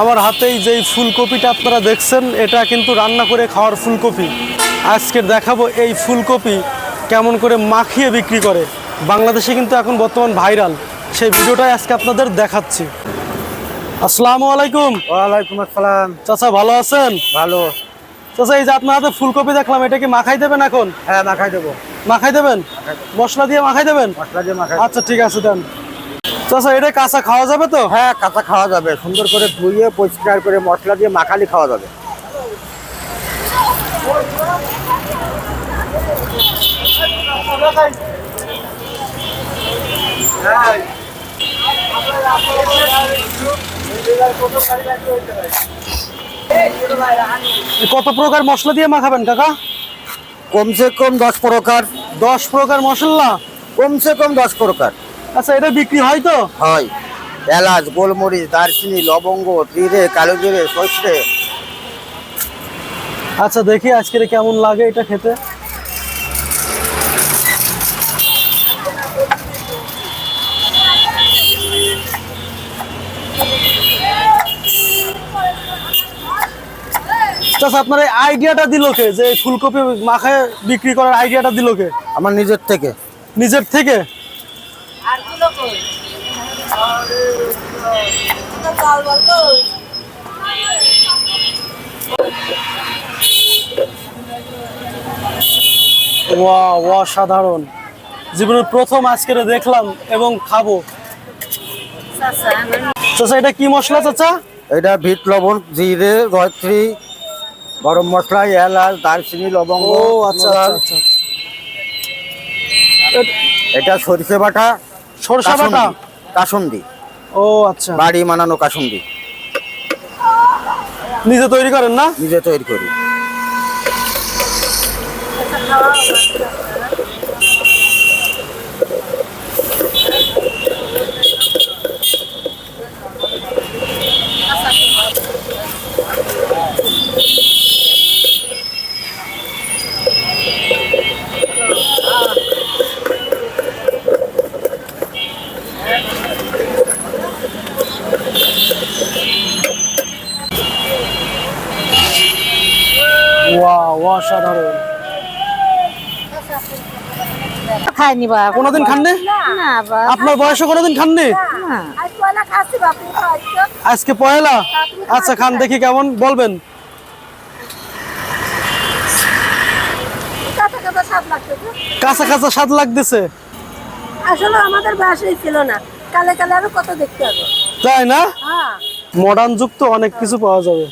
আমার হাতেই যেই ফুলকপিটা আপনারা দেখছেন এটা কিন্তু রান্না করে খাওয়ার ফুলকপি। আজকে দেখাবো এই ফুলকপি কেমন করে মাখিয়ে বিক্রি করে। বাংলাদেশে কিন্তু এখন বর্তমান ভাইরাল। সেই ভিডিওটাই আজকে আপনাদের দেখাচ্ছি। আসসালামু আলাইকুম। ওয়ালাইকুম আসসালাম। চাচা ভালো আছেন? ভালো। চাচা এই যে আপনার হাতে ফুলকপি দেখলাম এটা কি মাখাই দেবেন এখন? হ্যাঁ মাখাই দেবো। মাখাই দেবেন? মশলা দিয়ে মাখাই দেবেন? মশলা দিয়ে মাখাই আচ্ছা ঠিক আছে দেন। চাচা এটা কাঁচা খাওয়া যাবে তো? হ্যাঁ কাঁচা খাওয়া যাবে। সুন্দর করে ধুয়ে পরিষ্কার করে মশলা দিয়ে মাখালি খাওয়া যাবে। কত প্রকার মশলা দিয়ে মাখাবেন কাকা? কমসে কম দশ প্রকার। দশ প্রকার মশলা? কমসে কম দশ প্রকার। আচ্ছা এটা বিক্রি হয় তো? হয়। এলাচ গোলমরিচ দারচিনি লবঙ্গ জিরে কালো জিরে সর্ষে। আচ্ছা দেখি আজকের কেমন লাগে এটা খেতে। আপনার এই আইডিয়াটা দিল কে? যে ফুলকপি মাখায় বিক্রি করার আইডিয়াটা দিল কে? আমার নিজের থেকে। নিজের থেকে? অসাধারণ। জীবনের প্রথম আজকের দেখলাম এবং খাব। চাচা এটা কি মশলা চাচা? এটা ভিট লবণ জিরে গয়ত্রী গরম মশলা এলাচ দারচিনি লবঙ্গ ও আচ্ছা আচ্ছা আচ্ছা এটা সরিষে বাটা সরষা বাটা? কাসুন্দি ও আচ্ছা। বাড়ি মানানো কাসুন্দি। নিজে তৈরি করেন না? নিজে তৈরি করি। অসাধারণ। খাইনি বা কোনোদিন খাননি? আপনার বয়সে কোনোদিন খাননি? না। আজ পয়লা খাচ্ছি বাপু খাইছো আজকে পয়লা? আচ্ছা খান দেখি কেমন বলবেন। কাঁচা কাঁচা স্বাদ লাগতেছে। আসলে আমাদের ছিল না। কালে কালে আরও কত দেখতে হবে। তাই না? হ্যাঁ। মডার্ন যুগ তো অনেক কিছু পাওয়া যাবে।